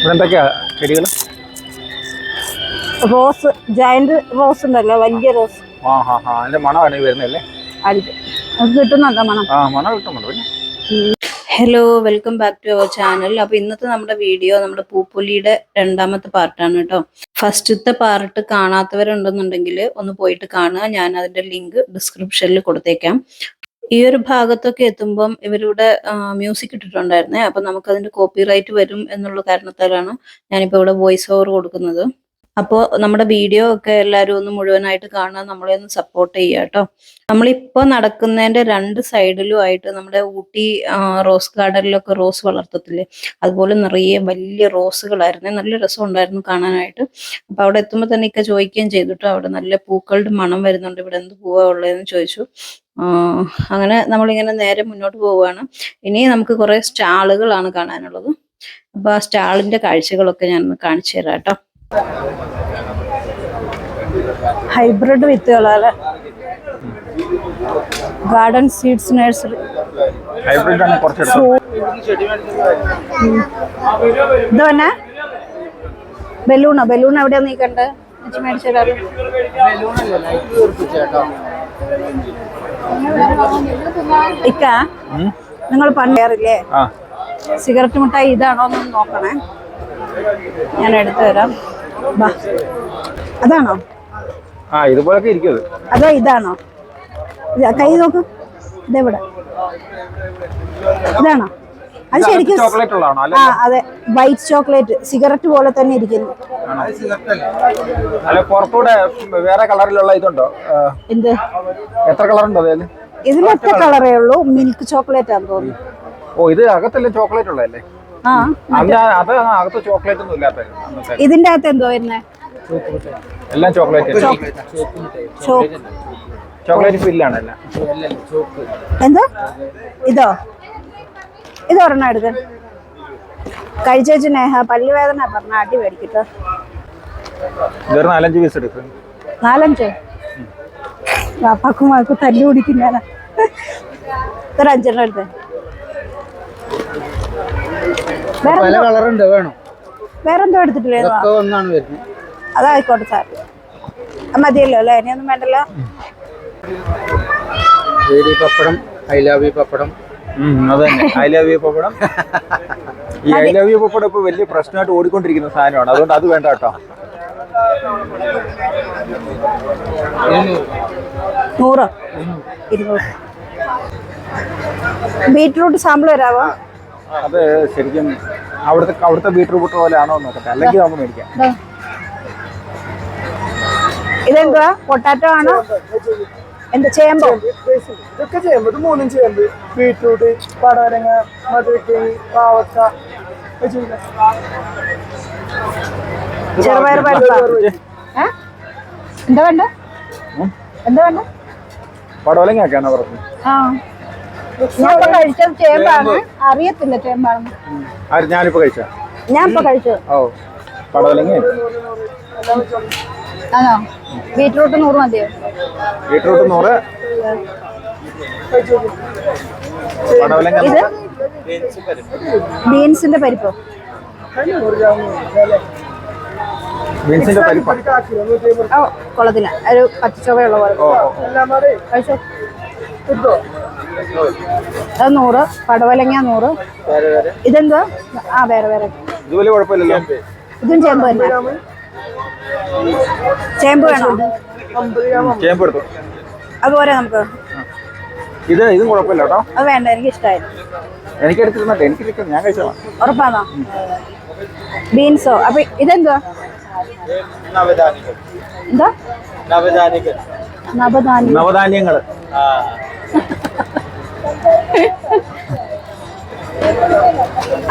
ഇവിടെ എന്തൊക്കെയാ ചെടികൾ റോസ് ജയന്റ് റോസ് ഉണ്ടല്ലോ വലിയ റോസ്. ആ ഹാ ഹാ അതിന്റെ മണമാണ് ഈ വരുന്നല്ലേ ആയിരിക്കും അത് കിട്ടുന്നുണ്ടോ മണം? ആ മണം കിട്ടുന്നുണ്ട് പിന്നെ. Hello welcome back to our channel അപ്പൊ ഇന്നത്തെ നമ്മുടെ വീഡിയോ നമ്മുടെ പൂപ്പൊലിയുടെ രണ്ടാമത്തെ പാർട്ടാണ് കേട്ടോ. ഫസ്റ്റത്തെ പാർട്ട് കാണാത്തവരുണ്ടെന്നുണ്ടെങ്കിൽ ഒന്ന് പോയിട്ട് കാണുക. ഞാൻ അതിന്റെ ലിങ്ക് ഡിസ്ക്രിപ്ഷനിൽ കൊടുത്തേക്കാം. ഈ ഒരു ഭാഗത്തൊക്കെ എത്തുമ്പം ഇവരുടെ മ്യൂസിക് ഇട്ടിട്ടുണ്ടായിരുന്നേ. അപ്പൊ നമുക്ക് അതിന്റെ കോപ്പിറൈറ്റ് വരും എന്നുള്ള കാരണത്താലാണ് ഞാനിപ്പോ ഇവിടെ വോയിസ് ഓവർ കൊടുക്കുന്നത്. അപ്പോൾ നമ്മുടെ വീഡിയോ ഒക്കെ എല്ലാവരും ഒന്ന് മുഴുവനായിട്ട് കാണാൻ നമ്മളെ ഒന്ന് സപ്പോർട്ട് ചെയ്യുക കേട്ടോ. നമ്മളിപ്പോൾ നടക്കുന്നതിന്റെ രണ്ട് സൈഡിലും ആയിട്ട് നമ്മുടെ ഊട്ടി റോസ് ഗാർഡനിലൊക്കെ റോസ് വളർത്തത്തില്ലേ? അതുപോലെ നിറയെ വലിയ റോസുകളായിരുന്നു നല്ല രസം ഉണ്ടായിരുന്നു കാണാനായിട്ട്. അപ്പോൾ അവിടെ എത്തുമ്പോൾ തന്നെ ഇക്ക ചോദിക്കുകയും ചെയ്തു അവിടെ നല്ല പൂക്കളുടെ മണം വരുന്നുണ്ട്. ഇവിടെ എന്ത് പൂവാ ഉള്ളതെന്ന് ചോദിച്ചു. അങ്ങനെ നമ്മളിങ്ങനെ നേരെ മുന്നോട്ട് പോവുകയാണ്. ഇനി നമുക്ക് കുറെ സ്റ്റാളുകളാണ് കാണാനുള്ളത്. അപ്പൊ ആ സ്റ്റാളിന്റെ കാഴ്ചകളൊക്കെ ഞാൻ ഒന്ന് കാണിച്ചു തരാം കേട്ടോ. ഹൈബ്രിഡ് വിത്തുകളാണ് ഗാർഡൻ സീഡ്സ് നഴ്സറി ഹൈബ്രിഡ് ആണ് കുറച്ച്. ഇത് തന്നെ? ബലൂണോ? ബലൂൺ എവിടെയാ നീ കണ്ട് മേടിച്ചു തരാറ് ഇക്ക നിങ്ങൾ പണ്ടേറില്ലേ സിഗരറ്റ് മിഠായി ഇതാണോ എന്ന് നോക്കണേ. ഞാൻ എടുത്തു തരാം. അതാണോ? ആ ഇതുപോലൊക്കെ ഇരിക്കും അതോ ഇതാണോ? കൈ നോക്ക്. ഇതെവിടെ? ഇതാണോ? അത് ശരിക്കും ആ അതെ. വൈറ്റ് ചോക്ലേറ്റ് സിഗരറ്റ് പോലെ തന്നെ ഇരിക്കുന്നു. അല്ല പുറത്തൂടെ വേറെ കളറിലുള്ള ഇതുണ്ടോ? എന്ത്? എത്ര കളറുണ്ടോ അതിൽ ഇതിലൊറ്റ കളറേ ഉള്ളൂ. മിൽക്ക് ചോക്ലേറ്റ് ആണെന്ന് തോന്നുന്നു. ഓ ഇത് അകത്തല്ലേ ചോക്ലേറ്റ് ഉള്ളതല്ലേ അത് അകത്ത് ചോക്ലേറ്റ് ഒന്നും ഇല്ലാത്ത ഇതിന്റെ അകത്ത് എന്തോ വരുന്നേ? എല്ലാം ചോക്ലേറ്റ്. ചോക്ലേറ്റ് ഫില്ലാണ് എല്ലാം എന്തോ? ഇതോ? ഇത് ഒരെണ്ണം എടുത്ത് കഴിച്ചേച്ച് നേഹ പല്ലുവേദന പറഞ്ഞ അടി മേടിക്കട്ടോ ഇതൊരു നാലഞ്ച് പീസ് എടുക്കും. നാലഞ്ച്? വാപ്പാക്കുമാർക്ക് തല്ലു കുടിക്കുന്ന ഒരു അഞ്ചെണ്ണം എടുത്തേ. വേറെ പല കളറുണ്ട് വേണം. വേറെന്തോ എടുത്തിട്ടില്ലേ അതായിക്കോട്ടെ സാർ. മതിയല്ലോ അല്ലേ? ഇനിയൊന്നും വേണ്ടല്ലോ? പപ്പടം ഐ ലവ് യു അത് തന്നെ. I love you pappadam. ഈ ഐ ലവ് യു പപ്പടം ഇപ്പൊ വലിയ പ്രശ്നമായിട്ട് ഓടിക്കൊണ്ടിരിക്കുന്ന സാധനമാണ്. അതുകൊണ്ട് അത് വേണ്ട കേട്ടോ. ബീട്രൂട്ട് ഇരുന്നൂറ്. ബീറ്റ്റൂട്ട് സാമ്പിൾ വരാവോ? അത് ശരിക്കും അവിടുത്തെ അവിടുത്തെ ബീട്രൂട്ട് പോലെയാണോ എന്ന് നോക്കട്ടെ അല്ലെങ്കിൽ നമുക്ക് മേടിക്കാം. ഇതെന്താ ഇതെന്തുവാ? പൊട്ടാറ്റോ ആണോ? എന്ത് ചേമ്പോ ഇതൊക്കെ ചേമ്പ് ഇത് മൂന്നും ചേമ്പ് ബീട്രൂട്ട് പടവരങ്ങ മധുരക്കിഴി പാവക്ക. ചെറുപയർ പരിപ്പാ? എന്താ വേണ്ട? എന്താ വേണ്ട? പടവലങ്ങയൊക്കെയാണോ പറഞ്ഞത് ആ. ഞാൻ ഇപ്പൊ കഴിച്ചത് ചേമ്പാണ്. അറിയത്തില്ല ചേമ്പാണെന്ന്. ഞാനിപ്പോ കഴിച്ച ഞാൻ ഇപ്പൊ കഴിച്ചത്. ഓ പടവലങ്ങ ആണോ? ബീറ്റ്റൂട്ട് നൂറ് മതിയോ? ബീറ്റ്റൂട്ട് നൂറ്. ഇത്? നൂറ്. ബീൻസിന്റെ പരിപ്പോ. ബീൻസിന്റെ അമ്പത് ഓ കൊള്ളത്തില്ല. ഒരു പച്ചച്ചുവയുള്ള പോലെ. കഴിച്ചോ? അത് നൂറ്. പടവലങ്ങ നൂറ്. ഇതെന്തുവാ? ആ വേറെ വേറെ. ഇതും ചേമ്പ് തന്നെ ചേമ്പ് വേണോ? ചേമ്പ് എടുത്തു. അതുപോലെ നമുക്ക്. ഇത് ഇതും കുഴപ്പമില്ല കേട്ടോ. അത് വേണ്ട എനിക്ക് ഇഷ്ടമായി എനിക്ക് എടുത്തിരുന്നട്ടെ എനിക്ക് ഞാൻ കഴിച്ചോളാം ഉറപ്പാണോ? ബീൻസോ? അപ്പൊ ഇതെന്തുവാ? എന്താ? നവധാന്യം. നവധാന്യങ്ങൾ.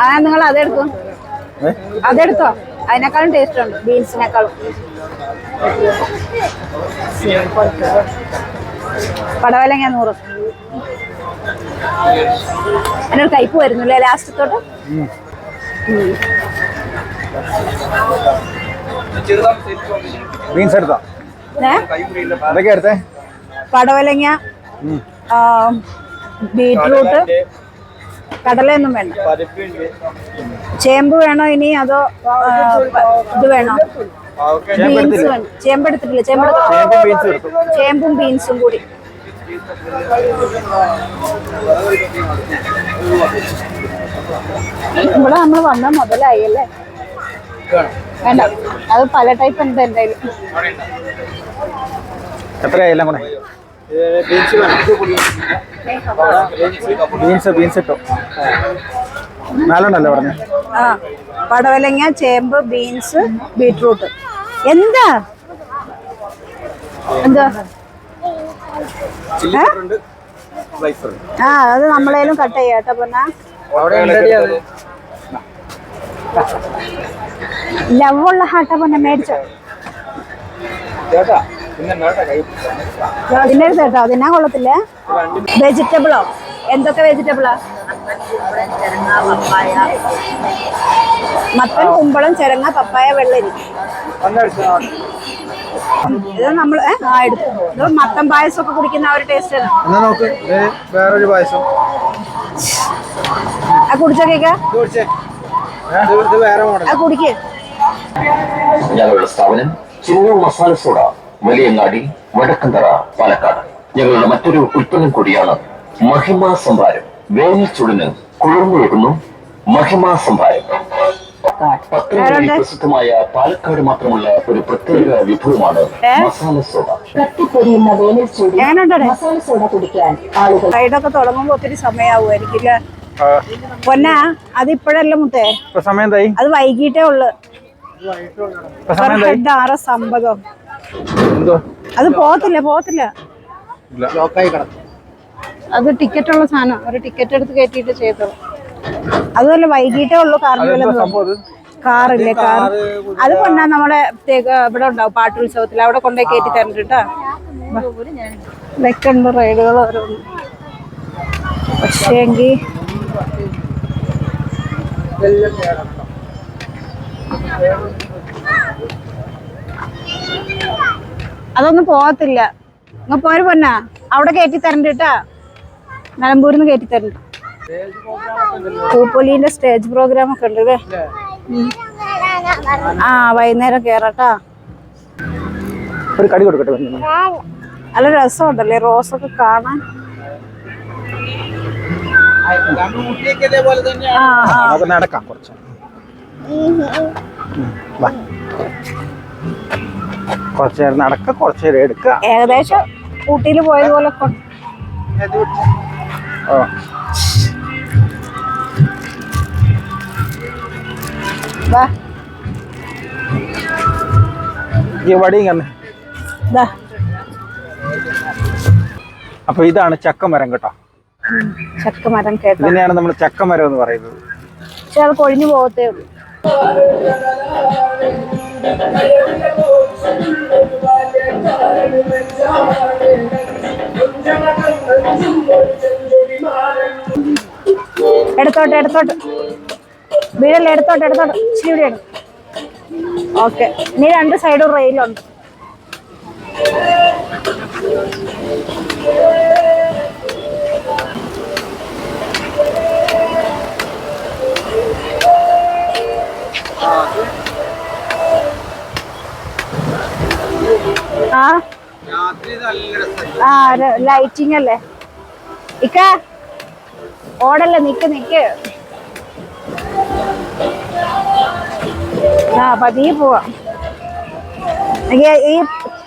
ആ നിങ്ങൾ അതെടുക്കും അതെടുത്തോ? അതിനേക്കാളും ടേസ്റ്റ് ഉണ്ട് ബീൻസിനേക്കാളും പടവലങ്ങ നൂറ്. അതിനൊരു കയ്പ് വരുന്നില്ലേ ലാസ്റ്റത്തോട്ട്? തൊട്ട് ബീൻസ് എടുത്തോ? ഏ? അതൊക്കെ എടുത്തേ? പടവലങ്ങ ബീറ്റ്റൂട്ട് കടലയൊന്നും വേണ്ട. ചേമ്പ് വേണോ ഇനി അതോ ഇത് വേണോ? ബീൻസ് വേണം ചേമ്പ് എടുത്തിട്ടില്ല. ചേമ്പ് എടുത്തിട്ടില്ല. ചേമ്പും ബീൻസും എടുത്തു. ചേമ്പും ബീൻസും കൂടി. ഇവിടെ നമ്മൾ വന്ന മുതലായി അല്ലേ? വേണ്ട. അത് പല ടൈപ്പ് ഉണ്ട് എന്തായാലും. എത്രയായി എല്ലാം കൂടെ? ബീൻസ് ബീൻസ് ഇട്ടോ. നാലെണ്ണല്ലേ പറഞ്ഞു. ആ പടവലങ്ങ ചേമ്പ് ബീൻസ് ബീട്രൂട്ട്. എന്താ? എന്താ? ആ അത് നമ്മളേലും കട്ട് ചെയ്യാട്ടോ പിന്നെ. അത്. ലവുള്ള ഹാട്ട പൊന്ന മേടിച്ചോ തിന്നരുത് കേട്ടോ. തിന്നാൻ കൊള്ളത്തില്ല. വെജിറ്റബിളോ എന്തൊക്കെ വെജിറ്റബിളാ മത്തൻ കുമ്പളം ചിരങ്ങ പപ്പായ വെള്ളരി. ഇത് നമ്മൾ ആ എടുത്തു. ഇത് മത്തൻ പായസം ഒക്കെ കുടിക്കുന്ന ആ ഒരു ടേസ്റ്റ് വേറൊരു പായസം. ആ ആ കുടിക്ക്. ഞങ്ങളുടെ സ്ഥാപനം. ചൂട് മസാല സോഡ വലിയങ്ങാടി വടക്കന്തറ പാലക്കാട്. ഞങ്ങളുടെ മറ്റൊരു ഉൽപ്പന്നം കൂടിയാണ് മഹിമ സംഭാരം. വേനൽ ചുടിന് കുളിർന്നൊഴുകുന്നു മഹിമ സംഭാരം. പത്തനംതിട്ട പ്രസിദ്ധമായ പാലക്കാട് മാത്രമുള്ള ഒരു പ്രത്യേക വിഭവമാണ് മസാല സോഡ. കത്തിപ്പൊരിയുന്ന വേനൽ ചൂടിൽ മസാല സോഡ കുടിക്കാൻ ആളുകൾ റൈഡൊക്കെ തുടങ്ങുമ്പോ ഒത്തിരി സമയമാവുമായിരിക്കും അല്ലേ? പൊന്നാ അത് ഇപ്പോഴല്ല മുത്തേ സമയം അത് വൈകിട്ടേ ഉള്ളു. ഹെഡ് ആറ് സമ്പതം അത് പോകത്തില്ല പോകത്തില്ല. അത് ടിക്കറ്റ് ഉള്ള സാധനം ഒരു ടിക്കറ്റ് എടുത്ത് കയറ്റിയിട്ട് ചെയ്തോളൂ അതുപോലെ വൈകിട്ടേ ഉള്ളൂ കാർണിവൽ സംഭവം കാറില്ലേ കാർ അത് കൊണ്ടാ നമ്മുടെ ഇവിടെ ഉണ്ടാവും പാട്ടുത്സവത്തിൽ അവിടെ കൊണ്ടേ കയറ്റി തരണ്ടിട്ടാ കേട്ടോ. ഇതൊക്കെയുണ്ട് റൈഡുകൾ ഓരോന്ന്. പക്ഷേങ്കി അതൊന്നും പോകത്തില്ല. അങ്ങ് പോര് പൊന്നാ. അവിടെ കയറ്റി തരണ്ട കേട്ടാ നിലമ്പൂരിൽ നിന്ന് കയറ്റി തരണ്ട. പൂപ്പൊലിന്റെ സ്റ്റേജ് പ്രോഗ്രാം ഒക്കെ ഉണ്ട് അല്ലേ. ആ വൈകുന്നേരം കേറട്ടാ ഒരു കടി കൊടുക്കട്ടെ. നല്ല രസമുണ്ടല്ലേ കാണാൻ. ആ ആ. നമുക്ക് നടക്കാം കുറച്ച്. കുറച്ച് നേരം നടക്ക കുറച്ച് നേരം എടുക്കുക ഏകദേശം ഊട്ടിയിൽ പോയതുപോലെ ഓ. അപ്പൊ ഇതാണ് ചക്കമരം കേട്ടോ. ചക്കമരം ഇതിനെയാണ് നമ്മൾ ചക്കമരം എന്ന് പറയുന്നത്. പക്ഷെ അത് കൊഴിഞ്ഞു പോകത്തേ ഉള്ളൂ. എടുത്തോട്ടെ എടുത്തോട്ട്. വീടല്ല എടുത്തോട്ട് എടുത്തോട്ട്. ഇച്ചിരി ഇവിടെയാണ് ഓക്കെ. ഇനി രണ്ട് സൈഡും റെയിലുണ്ട് ആ. ആ ലൈറ്റിംഗ് അല്ലേ? ഇക്ക. ഓടല്ലേ നിക്ക് നിക്ക്. ആ പതിയെ പോവാം. ഈ ഈ-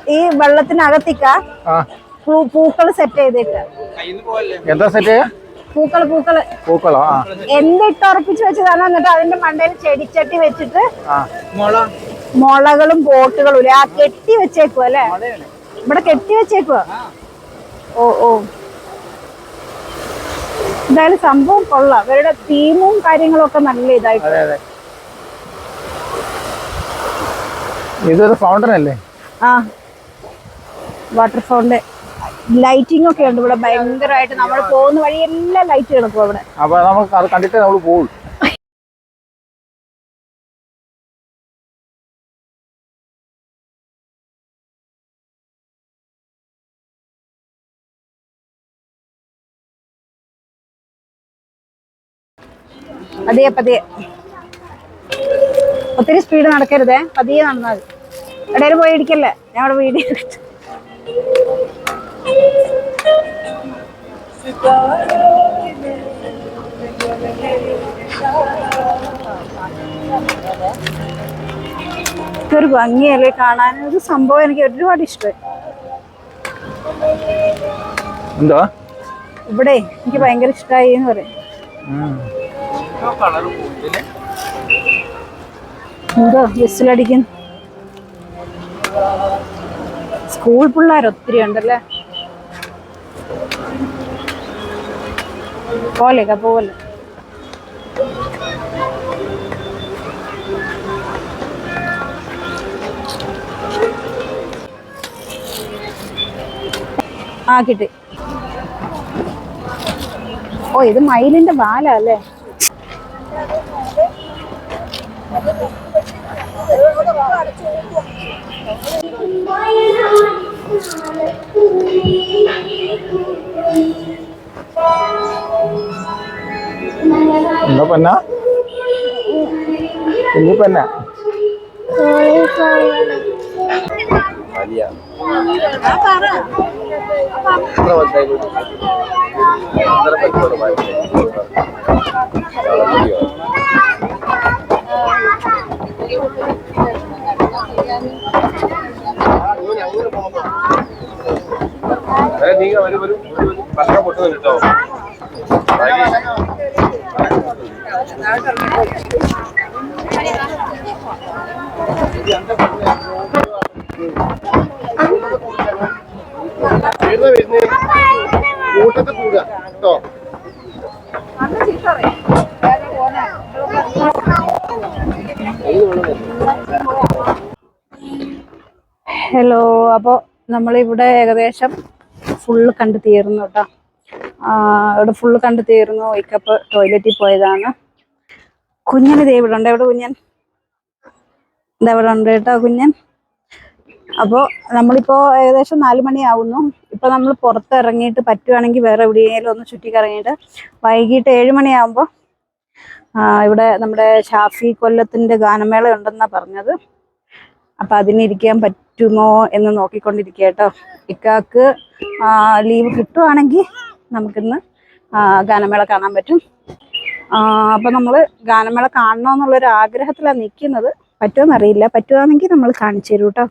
ഈ വെള്ളത്തിനകത്തിക്ക ആ. പൂക്കൾ സെറ്റ് ചെയ്തേക്ക. കയ്യിൽ നിന്ന് എന്താ സെറ്റ് പൂക്കൾ പൂക്കൾ. പൂക്കളോ? എന്തിട്ട് ഉറപ്പിച്ചു വെച്ചതാണ്? എന്നിട്ട് അതിന്റെ മണ്ടയിൽ ചെടിച്ചട്ടി വെച്ചിട്ട് ആ. മുള? മുളകളും ബോട്ടുകളും ഇല്ലേ? ആ കെട്ടി വെച്ചേക്കുക അല്ലേ? ഇവിടെ കെട്ടി വെച്ചേക്കുക ഓ ഓ. എന്തായാലും സംഭവം കൊള്ളാം. ഇവരുടെ തീമും കാര്യങ്ങളും ഒക്കെ നല്ല ഇതായിട്ട്. ഇതൊരു ഫൗണ്ടൻ അല്ലേ? ആ. വാട്ടർഫോളിന്റെ ലൈറ്റിംഗ് ഒക്കെ ഉണ്ട് ഇവിടെ. ഭയങ്കരമായിട്ട് നമ്മൾ പോകുന്ന വഴി എല്ലാം ലൈറ്റ് കിടക്കും അവിടെ അപ്പൊ നമുക്ക് അത് കണ്ടിട്ട് നമ്മൾ പോകും പതിയെ പതിയെ. ഒത്തിരി സ്പീഡ് നടക്കരുതേ. പതിയെ നടന്നാൽ ഇവിടെ ഇടയിൽ പോയി ഇടിക്കല്ലേ ഞാൻ അവിടെ വീഡിയോ എടുത്തു. ഇതൊരു ഭംഗിയല്ലേ കാണാൻ? ഒരു സംഭവം എനിക്ക് ഒരുപാട് ഇഷ്ടമായി. എന്തോ? ഇവിടെ എനിക്ക് ഭയങ്കര ഇഷ്ടമായി എന്ന് പറയും. എന്തോ വിസിലടിക്കുന്നു. സ്കൂൾ പിള്ളേർ ഒത്തിരി ഉണ്ടല്ലേ? പോലെ പോലെ. ആ കിട്ടി. ഓ ഇത് മയിലിന്റെ വാലല്ലേ എന്താ പന്ന കുഞ്ഞി പന്ന വലിയ എത്ര നീ ഒരു ഒരു ഭക്ഷണം പൊട്ടുന്നു കേട്ടോ കൂട്ടത്തിൽ കൂടുക കേട്ടോ ഹലോ അപ്പോൾ നമ്മളിവിടെ ഏകദേശം ഫുള്ള് കണ്ടു തീർന്നു കേട്ടോ ഇവിടെ ഫുള്ള് കണ്ടു തീർന്നു. ഇക്കപ്പ് ടോയ്ലറ്റിൽ പോയതാണ്. കുഞ്ഞന് ദേ ഇവിടെ ഉണ്ട് എവിടെ കുഞ്ഞൻ? ഇതാ ഇവിടെ ഉണ്ട് കേട്ടോ കുഞ്ഞൻ. അപ്പോൾ നമ്മളിപ്പോൾ ഏകദേശം നാല് മണിയാവുന്നു. ഇപ്പോൾ നമ്മൾ പുറത്തിറങ്ങിയിട്ട് പറ്റുവാണെങ്കിൽ വേറെ എവിടെയെങ്കിലും ഒന്ന് ചുറ്റിക്കറങ്ങിയിട്ട് വൈകിട്ട് ഏഴ് മണിയാകുമ്പോൾ ഇവിടെ നമ്മുടെ ഷാഫി കൊല്ലത്തിന്റെ ഗാനമേള ഉണ്ടെന്നാണ് പറഞ്ഞത്. അപ്പം അതിനിരിക്കാൻ പറ്റുമോ എന്ന് നോക്കിക്കൊണ്ടിരിക്കുക കേട്ടോ ഇക്കാക്ക് ലീവ് കിട്ടുവാണെങ്കിൽ നമുക്കിന്ന് ഗാനമേള കാണാൻ പറ്റും. അപ്പം നമ്മൾ ഗാനമേള കാണണമെന്നുള്ളൊരു ആഗ്രഹത്തിലാണ് നിൽക്കുന്നത് പറ്റുമെന്നറിയില്ല പറ്റുവാണെങ്കിൽ നമ്മൾ കാണിച്ചു തരൂ കേട്ടോ